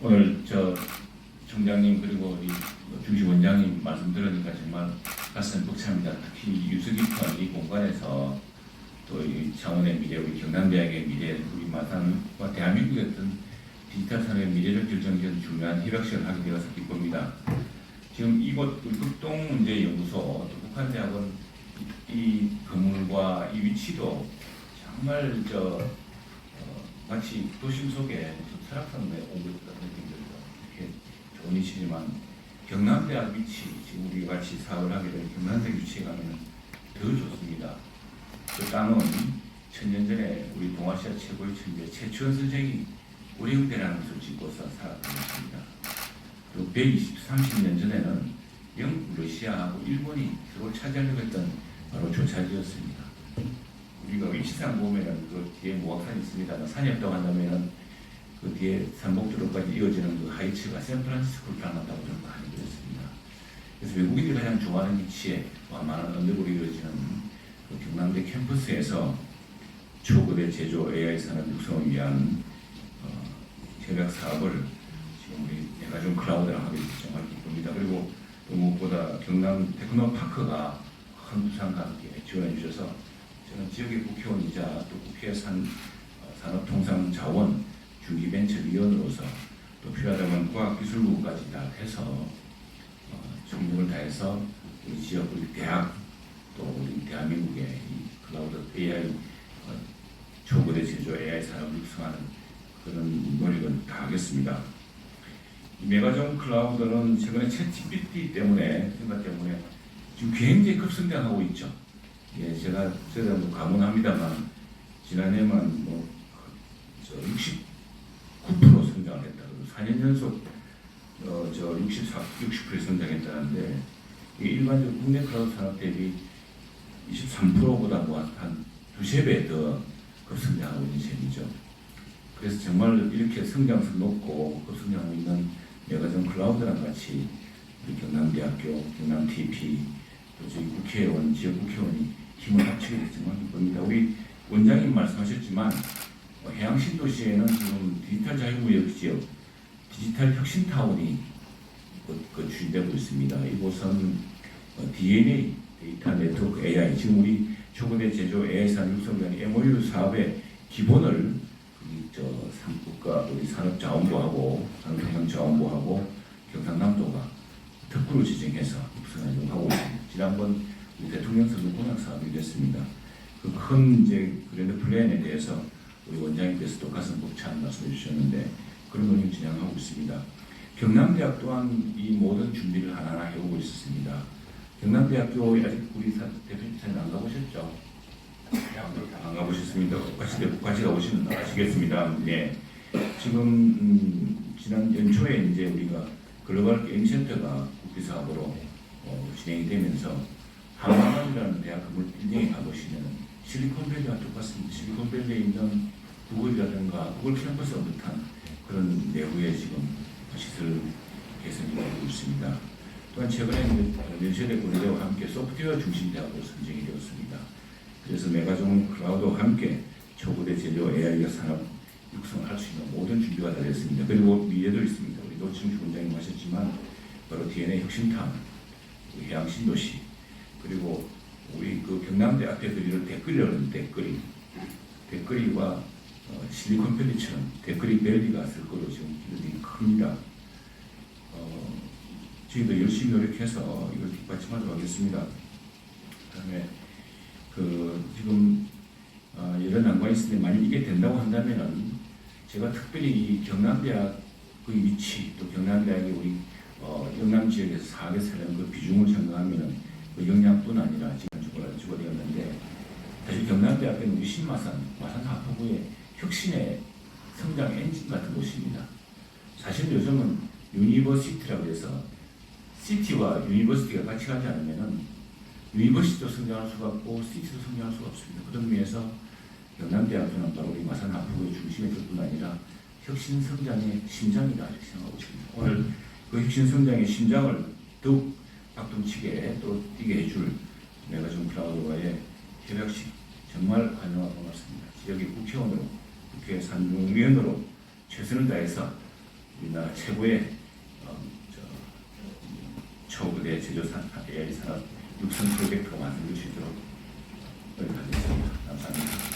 오늘 저 총장님 그리고 우리 중시 원장님 말씀 들으니까 정말 가슴 벅찹니다. 특히 깊은 이 공간에서 또 이 창원의 미래, 우리 경남대학의 미래, 우리 마산과 대한민국의 어떤 디지털 산업의 미래를 결정지은 중요한 협약식을 하게 되어서 기쁩니다. 지금 이곳 그 극동 문제연구소 또 북한대학은 이, 이 건물과 이 위치도 정말 저 어, 마치 도심 속에 설악산에 온 것 같은 느낌이 들고 이렇게 위치지만 경남대학 위치 우리 같이 사업을 하게 된 경남대 위치에 가면 더 좋습니다. 그 땅은 천년 전에 우리 동아시아 최고의 천재 최추원 선생이 우리 형대라는 것을 짓고서 살았던 것입니다. 또 120, 30년 전에는 영국, 러시아하고 일본이 서로 차지하려고 했던 바로 조차지였습니다. 우리가 위치상 보면은 그 뒤에 모악산이 있습니다. 산이 없다고 한다면은 그 뒤에 삼복도로까지 이어지는 그 하이츠가 샌프란시스코를 닮았다고 저는 많이 들었습니다. 그래서 외국인들이 가장 좋아하는 위치에 많은 언덕으로 이어지는 그 경남대 캠퍼스에서 초거대 제조 AI 산업 육성을 위한 어, 협약 사업을 지금 우리 내가좀 클라우드랑 하게 돼서 정말 기쁩니다. 그리고 또 무엇보다 경남 테크노파크가 큰 부상과 함께 지원해 주셔서 저는 지역의 국회의원이자 또 국회 산, 어, 산업통상자원 중기벤처위원으로서 또 필요하다면 과학기술부까지 다 해서 어, 총력을 다해서 우리 지역 우리 대학 또 우리 대한민국의 이 클라우드 AI 어, 초거대 제조 AI 산업을 육성하는 그런 노력을 다 하겠습니다. 이 메가존 클라우드는 최근에 챗 GPT 때문에 생각 때문에 지금 굉장히 급성장하고 있죠. 예, 제가 제가 뭐 가문합니다만 지난해만 69% 성장을 했다. 4년 연속 어 저 64, 60% 성장했다는데 일반적 국내 클라우드 산업 대비 23%보다 뭐한 두세 배 더 급성장하고 있는 셈이죠. 그래서 정말 이렇게 성장성 높고 급성장하고 있는 메가존 클라우드랑 같이 우리 경남대학교, 경남 TP, 또 저희 국회의원, 지역 국회의원이 힘을 합치게 정말 기쁩니다. 우리 원장님 말씀하셨지만 어, 해양 신도시에는 지금 디지털 자유무역 지역, 디지털 혁신타운이 추진되고 있습니다. 이곳은 어, DNA, 데이터 네트워크 AI, 지금 우리 초거대 제조 AI산 육성위원 MOU 사업의 기본을 저 삼국가 우리 산업자원부하고 산업경영자원부하고 경상남도가 특구로 지정해서 육성을 하고 있습니다. 지난번 대통령 선거 공약 사업이 됐습니다. 그 큰 이제 그랜드 플랜에 대해서 우리 원장님께서도 가슴 벅찬 말씀해 주셨는데 그런 논의 진행하고 있습니다. 경남대학 또한 이 모든 준비를 하나하나 해오고 있었습니다. 경남대학교 아직 우리 사- 대표님께서는 안 가보셨죠? 안 가보셨습니다. 같이 같이 가보시면 아시겠습니다. 네. 지금 음, 지난 연초에 이제 우리가 글로벌 게임 센터가 국비 사업으로 어, 진행이 되면서 한강이라는 대학 건물 빌딩에 가보시면 실리콘밸리와 똑같습니다. 실리콘밸리에 있는 구글이라든가 구글 캠퍼스와 비슷한 그런 내부의 지금 시설 개선이 되고 있습니다. 또한 최근에 연세대 고려대와 함께 소프트웨어 중심 대학으로 선정이 되었습니다. 그래서 메가존 클라우드와 함께 초거대 제조 AI 산업 육성을 할수 있는 모든 준비가 다 됐습니다. 그리고 미래도 있습니다. 우리 노충 주 원장님 하셨지만 바로 DNA 우리 해양 신도시, 그리고 우리 그 경남대 앞에 그리는 댓글이라고 하는 댓글이, 댓글이와 어, 실리콘밸리처럼 댓글이 밸리가 쓸 거로 지금 기대이 큽니다. 어, 저희도 열심히 노력해서 이걸 뒷받침하도록 하겠습니다. 그다음에 그 지금 어, 여러 난관이 있는데 만약 이게 된다고 한다면은 제가 특별히 이 경남대학 그 위치 또 경남대학이 우리 어, 영남 지역에서 사학에 사는 그 비중을 생각하면은 그 영양뿐 아니라 지금 주거 주거되었는데 사실 경남대학교는 우리 신마산 마산 하포구의 혁신의 성장 엔진 같은 곳입니다. 사실 요즘은 유니버시티라고 해서 시티와 유니버시티가 같이 가지 않으면은 유니버시티도 성장할 수가 없고 시티도 성장할 수가 없습니다. 그런 의미에서 경남대학교는 바로 우리 마산 중심에 들뿐 아니라 혁신 성장의 심장이다 이렇게 생각하고 있습니다. 오늘 그 혁신 성장의 심장을 더욱 끔찍에 또 뛰게 해줄 메가존 클라우드와의 협약식 정말 환영하고 반갑습니다. 지역의 국회의원으로 국회 산중위원으로 최선을 다해서 우리나라 최고의 어, 저, 초급의 제조산 AI 산업 육성 프로젝트가 만들어질 수 있도록 노력하겠습니다. 감사합니다.